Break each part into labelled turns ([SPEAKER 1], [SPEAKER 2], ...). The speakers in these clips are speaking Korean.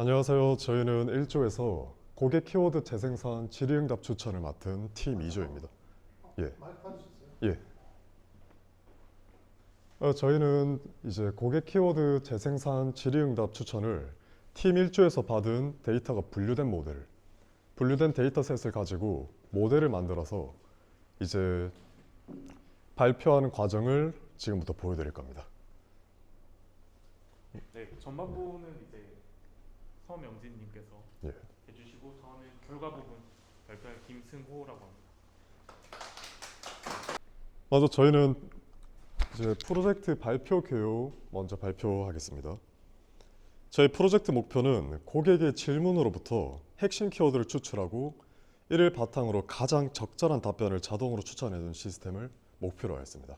[SPEAKER 1] 안녕하세요. 저희는 1조에서 고객 키워드 재생산 질의응답 추천을 맡은 팀 2조입니다. 예. 예. 어, 저희는 이제 고객 키워드 재생산 질의응답 추천을 팀 1조에서 받은 데이터가 분류된 모델, 분류된 데이터셋을 가지고 모델을 만들어서 이제 발표하는 과정을 지금부터 보여드릴 겁니다.
[SPEAKER 2] 네, 전반부는 이제 서명진님께서
[SPEAKER 1] 예.
[SPEAKER 2] 해주시고 저는 결과 부분 발표할 김승호라고 합니다.
[SPEAKER 1] 먼저 저희는 이제 프로젝트 발표 교육 먼저 발표하겠습니다. 저희 프로젝트 목표는 고객의 질문으로부터 핵심 키워드를 추출하고 이를 바탕으로 가장 적절한 답변을 자동으로 추천해주는 시스템을 목표로 하였습니다.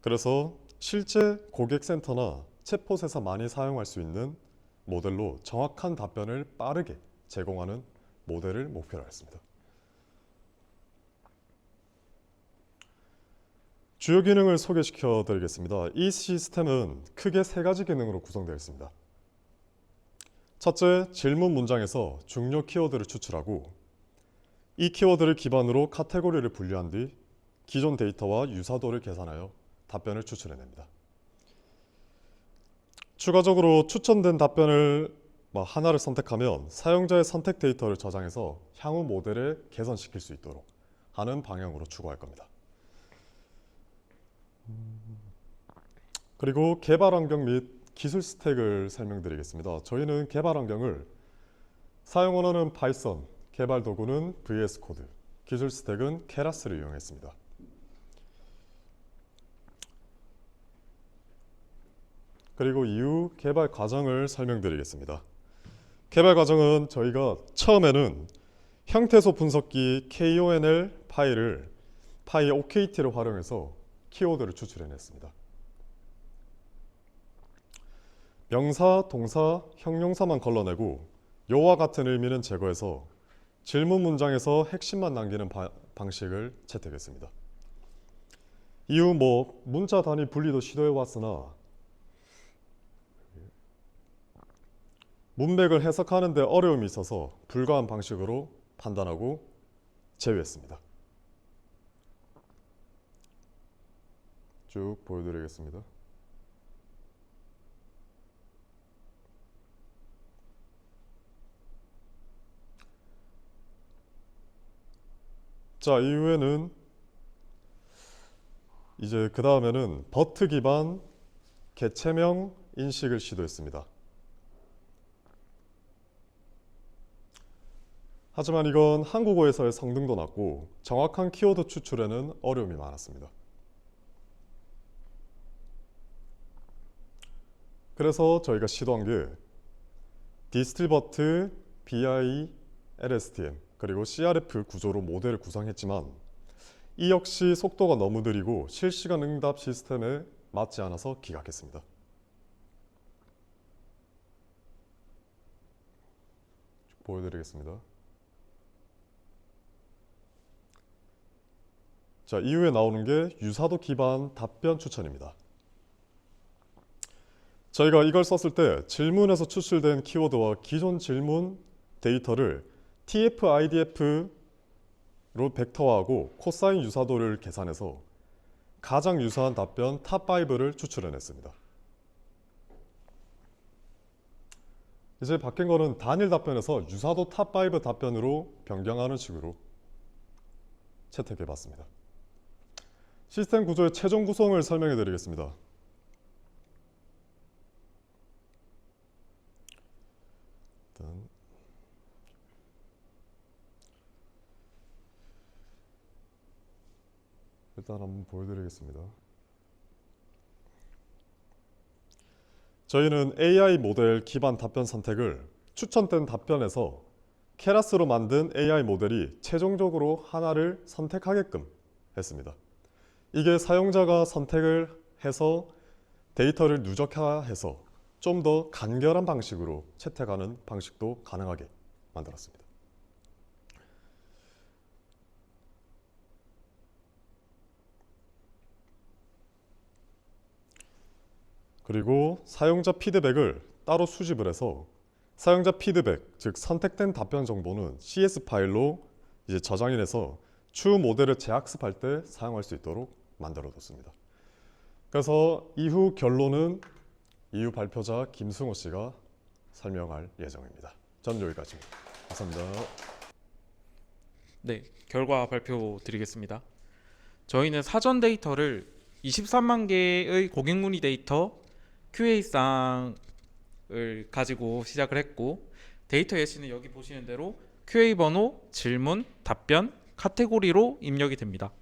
[SPEAKER 1] 그래서 실제 고객센터나 챗봇에서 많이 사용할 수 있는 모델로 정확한 답변을 빠르게 제공하는 모델을 목표로 했습니다. 주요 기능을 소개시켜 드리겠습니다. 이 시스템은 크게 세 가지 기능으로 구성되어 있습니다. 첫째, 질문 문장에서 중요 키워드를 추출하고 이 키워드를 기반으로 카테고리를 분류한 뒤 기존 데이터와 유사도를 계산하여 답변을 추출해냅니다. 추가적으로 추천된 답변을 뭐 하나를 선택하면 사용자의 선택 데이터를 저장해서 향후 모델에 개선시킬 수 있도록 하는 방향으로 추구할 겁니다. 그리고 개발 환경 및 기술 스택을 설명드리겠습니다. 저희는 개발 환경을 사용 언어는 파이썬, 개발 도구는 VS 코드, 기술 스택은 케라스를 이용했습니다. 그리고 이후 개발 과정을 설명드리겠습니다. 개발 과정은 저희가 처음에는 형태소 분석기 KONL 파일을 파이 OKT를 활용해서 키워드를 추출해냈습니다. 명사, 동사, 형용사만 걸러내고 요와 같은 의미는 제거해서 질문 문장에서 핵심만 남기는 바- 방식을 채택했습니다. 이후 뭐 문자 단위 분리도 시도해 왔으나 문맥을 해석하는 데 어려움이 있어서 불가한 방식으로 판단하고 제외했습니다. 쭉 보여드리겠습니다. 자, 이후에는 이제 그 다음에는 버트 기반 개체명 인식을 시도했습니다. 하지만 이건 한국어에서의 성능도 낮고 정확한 키워드 추출에는 어려움이 많았습니다. 그래서 저희가 시도한 게 디스틸버트, BI, LSTM 그리고 CRF 구조로 모델을 구성했지만 이 역시 속도가 너무 느리고 실시간 응답 시스템에 맞지 않아서 기각했습니다. 보여드리겠습니다. 자, 이후에 나오는 게 유사도 기반 답변 추천입니다. 저희가 이걸 썼을 때 질문에서 추출된 키워드와 기존 질문 데이터를 TF-IDF로 벡터화하고 코사인 유사도를 계산해서 가장 유사한 답변 탑5를 추출해냈습니다. 이제 바뀐 거는 단일 답변에서 유사도 탑5 답변으로 변경하는 식으로 채택해 봤습니다. 시스템 구조의 최종 구성을 설명해 드리겠습니다. 일단 일단 한번 보여드리겠습니다. 저희는 AI 모델 기반 답변 선택을 추천된 답변에서 케라스로 만든 AI 모델이 최종적으로 하나를 선택하게끔 했습니다. 이게 사용자가 선택을 해서 데이터를 누적화해서 좀 더 간결한 방식으로 채택하는 방식도 가능하게 만들었습니다. 그리고 사용자 피드백을 따로 수집을 해서 사용자 피드백, 즉 선택된 답변 정보는 CS 파일로 이제 저장해내서 추후 모델을 재학습할 때 사용할 수 있도록 만들어뒀습니다. 그래서 이후 결론은 이후 발표자 김승호 씨가 설명할 예정입니다. 전 여기까지입니다. 감사합니다.
[SPEAKER 2] 네, 결과 발표 드리겠습니다. 저희는 사전 데이터를 23만 개의 고객 문의 데이터 QA상을 가지고 시작을 했고 데이터 예시는 여기 보시는 대로 QA 번호, 질문, 답변, 카테고리로 입력이 됩니다.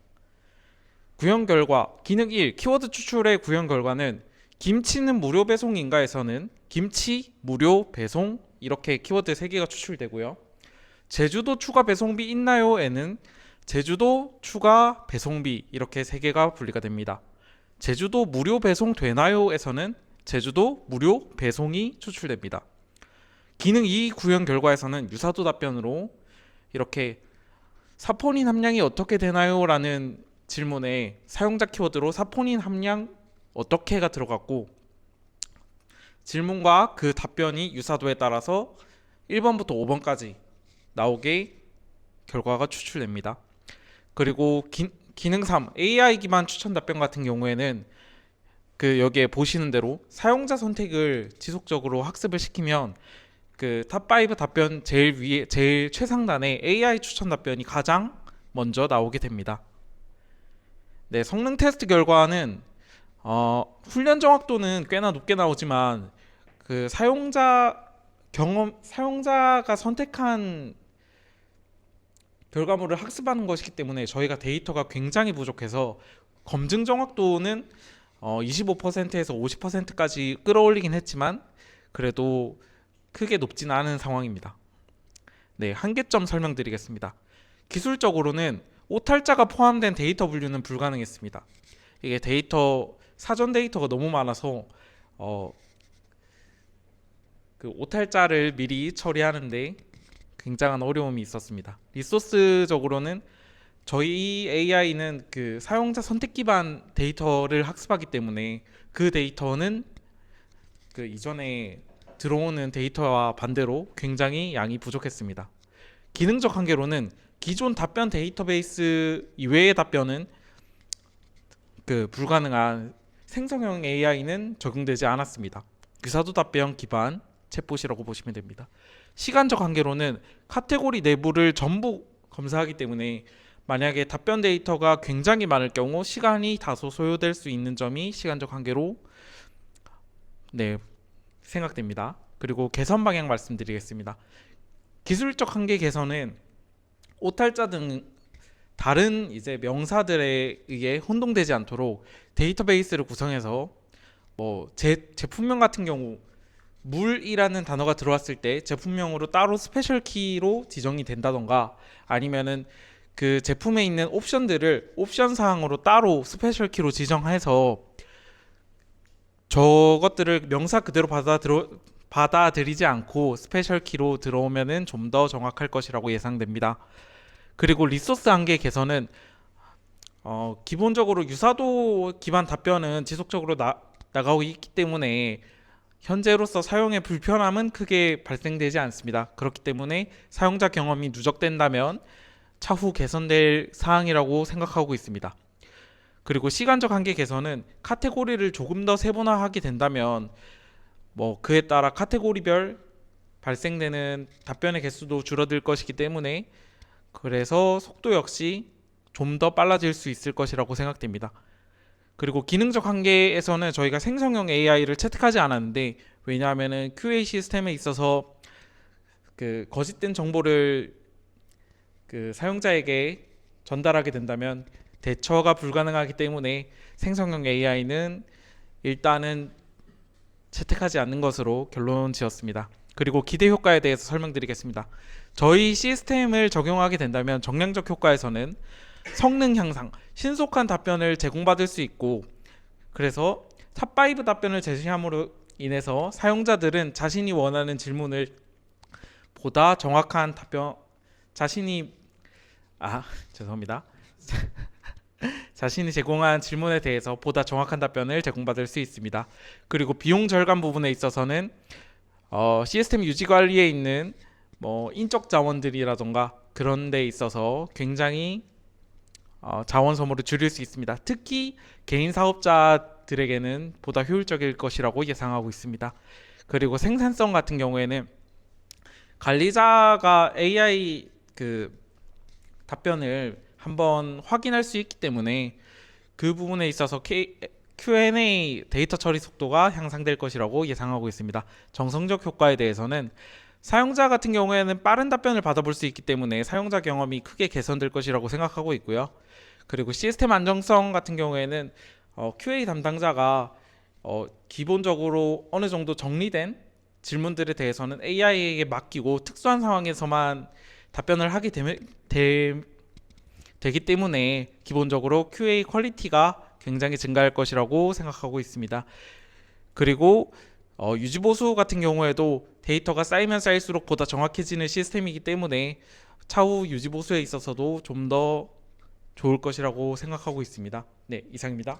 [SPEAKER 2] 구현 결과 기능 1 키워드 추출의 구현 결과는 김치는 무료 배송인가에서는 김치 무료 배송 이렇게 키워드 3개가 추출되고요. 제주도 추가 배송비 있나요?에는 제주도 추가 배송비 이렇게 세 개가 분리가 됩니다. 제주도 무료 배송 되나요?에서는 제주도 무료 배송이 추출됩니다. 기능 2 구현 결과에서는 유사도 답변으로 이렇게 사포닌 함량이 어떻게 되나요?라는 질문에 사용자 키워드로 사포닌 함량 어떻게가 들어갔고 질문과 그 답변이 유사도에 따라서 1번부터 5번까지 나오게 결과가 추출됩니다. 그리고 기, 기능 3 AI 기반 추천 답변 같은 경우에는 그 여기에 보시는 대로 사용자 선택을 지속적으로 학습을 시키면 그 탑 5 답변 제일 위에 제일 최상단에 AI 추천 답변이 가장 먼저 나오게 됩니다. 네, 성능 테스트 결과는 어, 훈련 정확도는 꽤나 높게 나오지만 그 사용자 경험 사용자가 선택한 결과물을 학습하는 것이기 때문에 저희가 데이터가 굉장히 부족해서 검증 정확도는 어, 25%에서 50%까지 끌어올리긴 했지만 그래도 크게 높지는 않은 상황입니다. 네, 한계점 설명드리겠습니다. 기술적으로는 오탈자가 포함된 데이터 분류는 불가능했습니다. 이게 데이터 사전 데이터가 너무 많아서 어, 그 오탈자를 미리 처리하는데 굉장한 어려움이 있었습니다. 리소스적으로는 저희 AI는 그 사용자 선택 기반 데이터를 학습하기 때문에 그 데이터는 그 이전에 들어오는 데이터와 반대로 굉장히 양이 부족했습니다. 기능적 한계로는 기존 답변 데이터베이스 이외의 답변은 그 불가능한 생성형 AI는 적용되지 않았습니다. 유사도 답변 기반 챗봇이라고 보시면 됩니다. 시간적 한계로는 카테고리 내부를 전부 검사하기 때문에 만약에 답변 데이터가 굉장히 많을 경우 시간이 다소 소요될 수 있는 점이 시간적 한계로 네 생각됩니다. 그리고 개선 방향 말씀드리겠습니다. 기술적 한계 개선은 오탈자 등 다른 이제 명사들에 의해 혼동되지 않도록 데이터베이스를 구성해서 뭐 제, 제품명 같은 경우 물이라는 단어가 들어왔을 때 제품명으로 따로 스페셜 키로 지정이 된다던가 아니면은 그 제품에 있는 옵션들을 옵션 사항으로 따로 스페셜 키로 지정해서 저것들을 명사 그대로 받아 들어 받아들이지 않고 스페셜 키로 들어오면은 좀 더 정확할 것이라고 예상됩니다. 그리고 리소스 한계 개선은 어, 기본적으로 유사도 기반 답변은 지속적으로 나, 나가고 있기 때문에 현재로서 사용의 불편함은 크게 발생되지 않습니다. 그렇기 때문에 사용자 경험이 누적된다면 차후 개선될 사항이라고 생각하고 있습니다. 그리고 시간적 한계 개선은 카테고리를 조금 더 세분화하게 된다면 뭐 그에 따라 카테고리별 발생되는 답변의 개수도 줄어들 것이기 때문에 그래서 속도 역시 좀 더 빨라질 수 있을 것이라고 생각됩니다. 그리고 기능적 한계에서는 저희가 생성형 AI를 채택하지 않았는데 왜냐하면은 QA 시스템에 있어서 그 거짓된 정보를 그 사용자에게 전달하게 된다면 대처가 불가능하기 때문에 생성형 AI는 일단은 채택하지 않는 것으로 결론 지었습니다. 그리고 기대 효과에 대해서 설명드리겠습니다. 저희 시스템을 적용하게 된다면 정량적 효과에서는 성능 향상, 신속한 답변을 제공받을 수 있고 그래서 탑5 답변을 제시함으로 인해서 사용자들은 자신이 원하는 질문을 보다 정확한 답변 자신이 아 죄송합니다. 자신이 제공한 질문에 대해서 보다 정확한 답변을 제공받을 수 있습니다. 그리고 비용 절감 부분에 있어서는 어, 시스템 유지 관리에 있는 뭐 인적 자원들이라던가 그런 데 있어서 굉장히 어, 자원 소모를 줄일 수 있습니다. 특히 개인 사업자들에게는 보다 효율적일 것이라고 예상하고 있습니다. 그리고 생산성 같은 경우에는 관리자가 AI 그 답변을 한번 확인할 수 있기 때문에 그 부분에 있어서 K, Q&A 데이터 처리 속도가 향상될 것이라고 예상하고 있습니다. 정성적 효과에 대해서는 사용자 같은 경우에는 빠른 답변을 받아볼 수 있기 때문에 사용자 경험이 크게 개선될 것이라고 생각하고 있고요. 그리고 시스템 안정성 같은 경우에는 어, QA 담당자가 어, 기본적으로 어느 정도 정리된 질문들에 대해서는 AI에게 맡기고 특수한 상황에서만 답변을 하게 되면, 되, 되기 때문에 기본적으로 QA 퀄리티가 굉장히 증가할 것이라고 생각하고 있습니다. 그리고 어, 유지보수 같은 경우에도 데이터가 쌓이면 쌓일수록 보다 정확해지는 시스템이기 때문에 차후 유지보수에 있어서도 좀 더 좋을 것이라고 생각하고 있습니다. 네, 이상입니다.